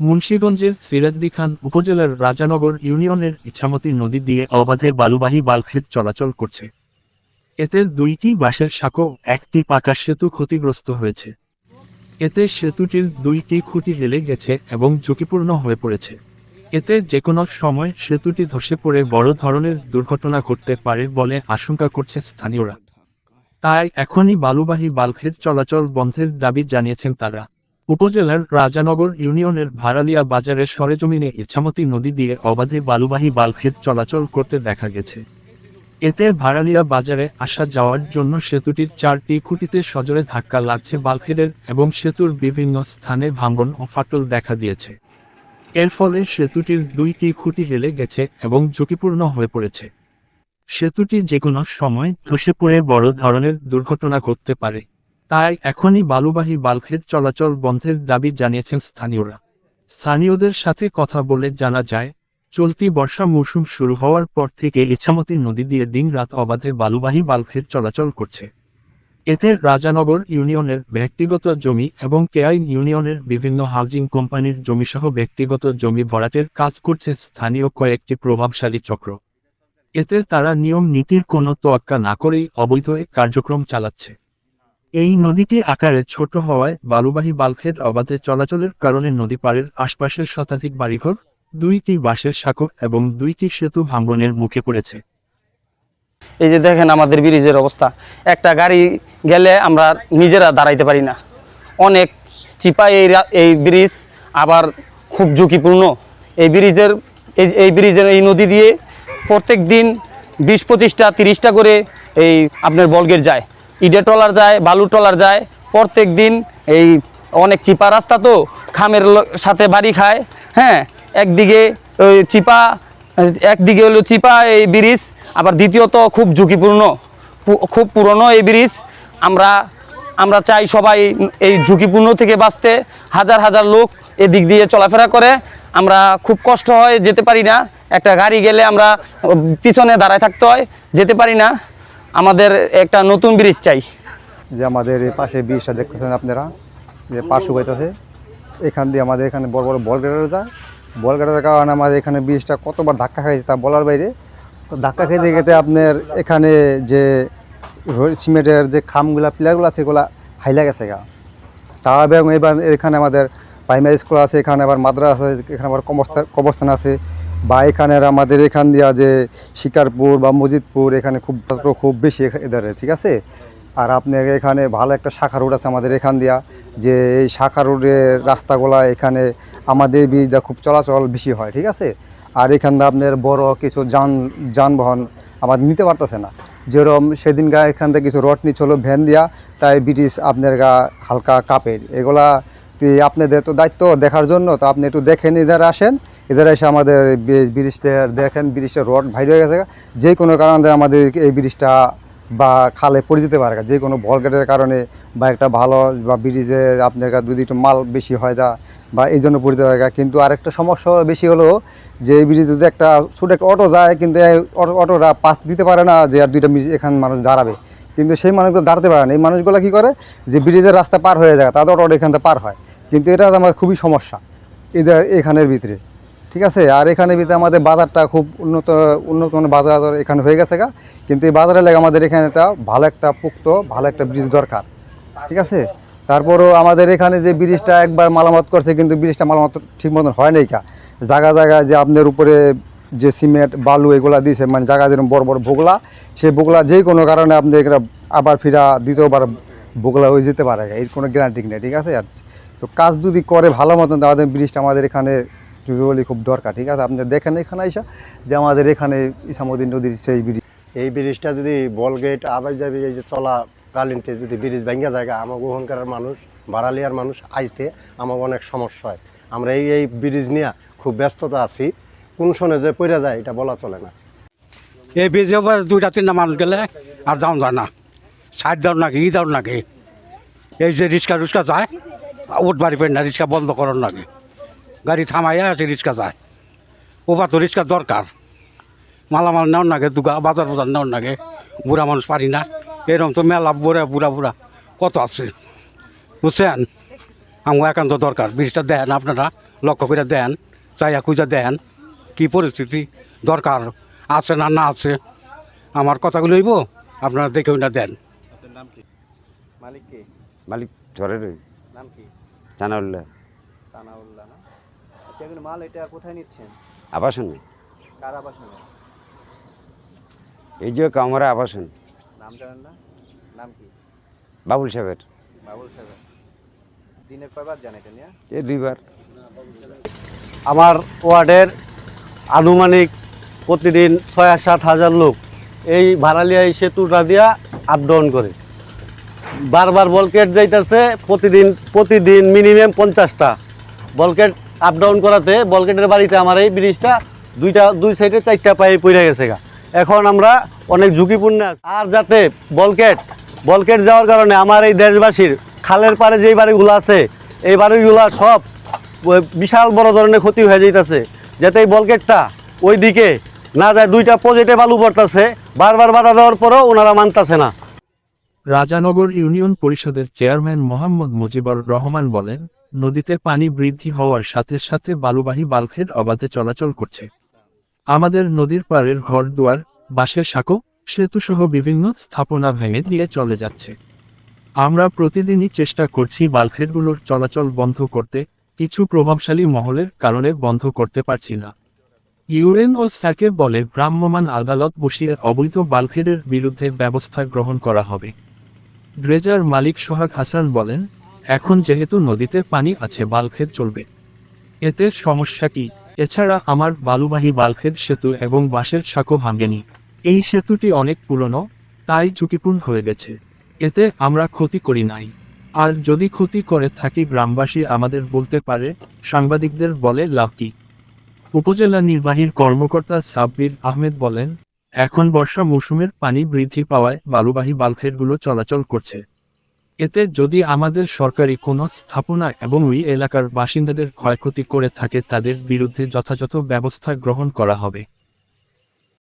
মুন্সীগঞ্জের সিরাজদি খান উপজেলার রাজানগর ইউনিয়নের ইছামতি নদী দিয়ে অবাধে বালুবাহী বালক্ষেত চলাচল করছে। এতে দুইটি বাঁশের সাঁকো, একটি পাকা সেতু ক্ষতিগ্রস্ত হয়েছে। এতে সেতুটির দুইটি খুঁটি হেলে গেছে এবং ঝুঁকিপূর্ণ হয়ে পড়েছে। এতে যে কোনো সময় সেতুটি ধসে পড়ে বড় ধরনের দুর্ঘটনা ঘটতে পারে বলে আশঙ্কা করছে স্থানীয়রা। তাই এখনই বালুবাহী বালখের চলাচল বন্ধের দাবি জানিয়েছেন তারা। উপজেলার রাজানগর ইউনিয়নের ভাড়ালিয়া বাজারে সরেজমিনে ইছামতি নদী দিয়ে অবাধে বালুবাহী বালখেত চলাচল করতে দেখা গেছে। এতে ভাড়ালিয়া বাজারে আসা যাওয়ার জন্য সেতুটির চারটি খুঁটিতে সজোরে ধাক্কা লাগছে বালখেরের এবং সেতুর বিভিন্ন স্থানে ভাঙন ও ফাটল দেখা দিয়েছে। এর ফলে সেতুটির দুইটি খুঁটি হেলে গেছে এবং ঝুঁকিপূর্ণ হয়ে পড়েছে। সেতুটি যে কোনো সময় ধসে পড়ে বড় ধরনের দুর্ঘটনা ঘটতে পারে। তাই এখনই বালুবাহী বালখের চলাচল বন্ধের দাবি জানিয়েছেন স্থানীয়রা। স্থানীয়দের সাথে কথা বলে জানা যায়, চলতি বর্ষা মৌসুম শুরু হওয়ার পর থেকে ইছামতি নদী দিয়ে দিনরাত অবাধে বালুবাহী বালখের চলাচল করছে। এতে রাজানগর ইউনিয়নের ব্যক্তিগত জমি এবং কেআইন ইউনিয়নের বিভিন্ন হাউজিং কোম্পানির জমিসহ ব্যক্তিগত জমি ভরাটের কাজ করছে স্থানীয় কয়েকটি প্রভাবশালী চক্র। এতে তারা নিয়ম নীতির কোনো তোয়াক্কা না করেই অবৈধ কার্যক্রম চালাচ্ছে। এই নদীটি আকারে ছোট হওয়ায় বালুবাহী বালখের অবাধে চলাচলের কারণে নদী পাড়ের আশপাশের শতাধিক বাড়িঘর, দুইটি বাঁশের সাঁকো এবং দুইটি সেতু ভাঙ্গনের মুখে পড়েছে। এই যে দেখেন আমাদের ব্রিজের অবস্থা। একটা গাড়ি গেলে আমরা নিজেরা দাঁড়াইতে পারি না। অনেক চিপা এই এই ব্রিজ আবার খুব ঝুঁকিপূর্ণ। এই ব্রিজের, এই এই ব্রিজের এই নদী দিয়ে প্রত্যেক দিন বিশ পঁচিশটা, তিরিশটা করে এই আপনার বলগের যায়। ইডে টলার যায়, বালু টলার যায়, প্রত্যেক দিন এই অনেক চিপা রাস্তা তো, খামের সাথে বাড়ি খায় হ্যাঁ একদিকে ওই চিপা, একদিকে হলো চিপা, এই ব্রিজ, আবার দ্বিতীয়ত খুব ঝুঁকিপূর্ণ খুব পুরনো এই ব্রিজ, আমরা আমরা চাই সবাই এই ঝুঁকিপূর্ণ থেকে বাঁচতে, হাজার হাজার লোক এদিক দিয়ে চলাফেরা করে, আমরা খুব কষ্ট হয় যেতে পারি না, একটা গাড়ি গেলে আমরা পিছনে দাঁড়ায় থাকতে হয়, যেতে পারি না। আমাদের একটা নতুন ব্রিজ চাই। যে আমাদের পাশে ব্রিজটা দেখতেছেন আপনারা, যে পাশ শুকাইতেছে এখান দিয়ে আমাদের এখানে বড় বড় বল গাড়ার যায়। বল গাড়ার কারণে আমাদের এখানে ব্রিজটা কতবার ধাক্কা খাইছে তা বলার বাইরে। তো ধাক্কা খেতে খেতে আপনার এখানে যে সিমেন্টের যে খামগুলা, পিলারগুলো আছে, এগুলা হাইলা গেছে গা। তা এবং এবার এখানে আমাদের প্রাইমারি স্কুল আছে, এখানে আবার মাদ্রাসা আছে, এখানে আবার কবস্থান আছে। বা এখানের আমাদের এখান দিয়া যে শিকারপুর বা মজিদপুর, এখানে খুব খুব বেশি এধারে ঠিক আছে? আর আপনার এখানে ভালো একটা শাখা রোড আছে আমাদের এখান দিয়া, যে এই শাখা রোডের রাস্তাগুলা এখানে আমাদের ব্রিজটা খুব চলাচল বেশি হয়, ঠিক আছে? আর এখান দিয়ে আপনার বড় কিছু যান, যানবাহন আমাদের নিতে পারতেছে না। যেরকম সেদিন গা এখান থেকে কিছু রড নিচ্ছিল ভ্যান দিয়া, তাই ব্রিটিশ আপনার গা হালকা কাপের এগুলা আপনাদের তো দায়িত্ব দেখার জন্য, তো আপনি একটু দেখেন এদের আসেন। এদের এসে আমাদের ব্রিজটা দেখেন, ব্রিজটা রড ভাইর হয়ে গেছে। যে কোনো কারণে আমাদের এই ব্রিজটা বা খালে পড়ে যেতে পারে। যে কোনো ভলগেটের কারণে বা একটা ভালো বা ব্রিজে আপনার কাছে যদি একটু মাল বেশি হয় যা, বা এই জন্য পড়তে পারে কিন্তু আরেকটা সমস্যা বেশি হলো যে এই ব্রিজে যদি একটা ছোটো একটা অটো যায়, কিন্তু অটোটা পাস দিতে পারে না যে আর দুইটা এখানে মানুষ দাঁড়াবে। কিন্তু সেই মানুষগুলো দাঁড়াতে পারে না। এই মানুষগুলো কী করে? যে ব্রিজের রাস্তা পার হয়ে যায়, তাদের অটো এখান থেকে পার হয়। কিন্তু এটা আমার খুবই সমস্যা এদের এখানের ভিতরে। ঠিক আছে? আর এখানে ভিতরে আমাদের বাজারটা খুব উন্নত উন্নত বাজার এখানে হয়ে গেছে গা। কিন্তু এই বাজারে লেগে আমাদের এখানে একটা ভালো একটা পুক্ত, ভালো একটা ব্রিজ দরকার। ঠিক আছে? তারপরও আমাদের এখানে যে ব্রিজটা একবার মালামত করছে, কিন্তু ব্রিজটা মালামত ঠিক মতন হয় নাই কা জায়গা জায়গায় যে আপনার উপরে যে সিমেন্ট, বালু এগুলা দিয়েছে মানে জায়গা যেরকম বড় বড় ভোগলা, সেই ভোগলা যে কোনো কারণে আপনি এখানে আবার ফিরা দ্বিতীয়বার ভোগলা হয়ে যেতে পারে এর কোনো গ্যারান্টি নেই, ঠিক আছে? আর তো কাজ যদি করে ভালো মতন তাহলে ব্রিজটা আমাদের এখানে জরুরি খুব দরকার ঠিক আছে? আপনি দেখেন এখানে এসে যে আমাদের এখানে ইসামুদ্দিন নদীর সেই ব্রিজ। এই ব্রিজটা যদি বল গেট আবার যাবে এই যে চলা কালিনতে যদি ব্রিজ ভেঙে যায় আমার ওখানকার মানুষ বাড়ালিয়ার মানুষ আইতে আমার অনেক সমস্যা হয়। আমরা এই এই ব্রিজ নিয়ে খুব ব্যস্ততা আছি। কোন শোনে যে পড়ে যায় এটা বলা চলে না। এই ব্রিজে দুইটা তিনটা মানুষ গেলে আর যাও যায় না। সাইড দাও নাকি ই দাও নাকি? এই যে রিক্সা রিক্সা যায় উঠ বাড়ি পেন না রিক্সা বন্ধ করার নাকি গাড়ি থামাইয়া আছে রিক্সা যায়। ওবার তো রিক্সা দরকার। মালামাল নেওয়ার নাগে দুগা বাজার বাজার নেওয়ার নাগে বুড়া মানুষ পারি না। এরকম তো মেলা বুড়া বুড়া বুড়া। কত আছে? বুঝছেন? আমার একান্ত দরকার। ব্রিজটা দেন আপনারা লক্ষ্য করে দেন চাইয়া খুঁজা দেন কি পরিস্থিতি দরকার আছে না না আছে। আমার কথাগুলো হইব আপনারা দেখেও না দেন। মালিক কে? মালিক ঝড়ের নাম কি? জানাউল্লাহ সানাউল্লাহ না? আচ্ছা এখন মাল এটা কোথায় নিচ্ছেন? আবাসন। কার আবাসনে? এই যে কামরা আবাসন। নাম জানেন না? নাম কি? বাবুল সাহেবের। বাবুল সাহেব দিনের কয়বার জানে এটা নিয়ে? এই দুইবার। আমার ওয়ার্ডের আনুমানিক প্রতিদিন ছয় সাত হাজার লোক এই ভাড়ালিয়া এই সেতুটা দিয়া আপ ডাউন করে। বারবার বলকেট যাইতেছে, প্রতিদিন প্রতিদিন মিনিমাম পঞ্চাশটা। বলকেট আপ ডাউন করাতে বলকেটের বাড়িতে আমার এই ব্রিজটা দুইটা, দুই সাইডে চারটা পায়ে পড়ে গেছে গা। এখন আমরা অনেক ঝুঁকিপূর্ণ আছি। আর যাতে বলকেট বলকেট যাওয়ার কারণে আমার এই দেশবাসীর খালের পাড়ে যেই বাড়িগুলো আছে, এই বাড়িগুলো সব বিশাল বড় ধরনের ক্ষতি হয়ে যাইতেছে। যাতে এই বলকেটটা ওই দিকে না যায়, দুইটা পজিটিভ আলু পড়তেছে, বারবার বাধা দেওয়ার পরেও ওনারা মানতেছে না। রাজানগর ইউনিয়ন পরিষদের চেয়ারম্যান মোহাম্মদ মুজিবুর রহমান বলেন, নদীতে পানি বৃদ্ধি হওয়ার সাথে সাথে বালুবাহী বাল্কের অবাধে চলাচল করছে। আমাদের নদীর পাড়ের ঘর দুয়ার, বাঁশের সাঁকো, সেতুসহ বিভিন্ন স্থাপনা ভেঙে দিয়ে চলে যাচ্ছে। আমরা প্রতিদিনই চেষ্টা করছি বাল্কেরগুলোর চলাচল বন্ধ করতে, কিছু প্রভাবশালী মহলের কারণে বন্ধ করতে পারছি না। ইউরেন ও স্যাকে বলে ভ্রাম্যমাণ আদালত বসিয়ে অবৈধ বাল্কেরের বিরুদ্ধে ব্যবস্থা গ্রহণ করা হবে। ড্রেজার মালিক সোহাগ হাসান বলেন, এখন যেহেতু নদীতে পানি আছে বাল্কের চলবে। এতে সমস্যা কি? এছাড়া আমার বালুবাহী বাল্কের সেতু এবং বাঁশের সাঁকো ভাঙেনি। এই সেতুটি অনেক পুরনো, তাই ঝুঁকিপূর্ণ হয়ে গেছে। এতে আমরা ক্ষতি করি নাই। আর যদি ক্ষতি করে থাকি গ্রামবাসী আমাদের বলতে পারে, সাংবাদিকদের বলে লাভ কি? উপজেলা নির্বাহীর কর্মকর্তা সাব্বির আহমেদ বলেন, এখন বর্ষা মৌসুমের পানি বৃদ্ধি পাওয়ায় বালুবাহী বাল্কেরগুলো চলাচল করছে। এতে যদি আমাদের সরকারি কোনো স্থাপনা এবং ওই এলাকার বাসিন্দাদের ক্ষয়ক্ষতি করে থাকে, তাদের বিরুদ্ধে যথাযথ ব্যবস্থা গ্রহণ করা হবে।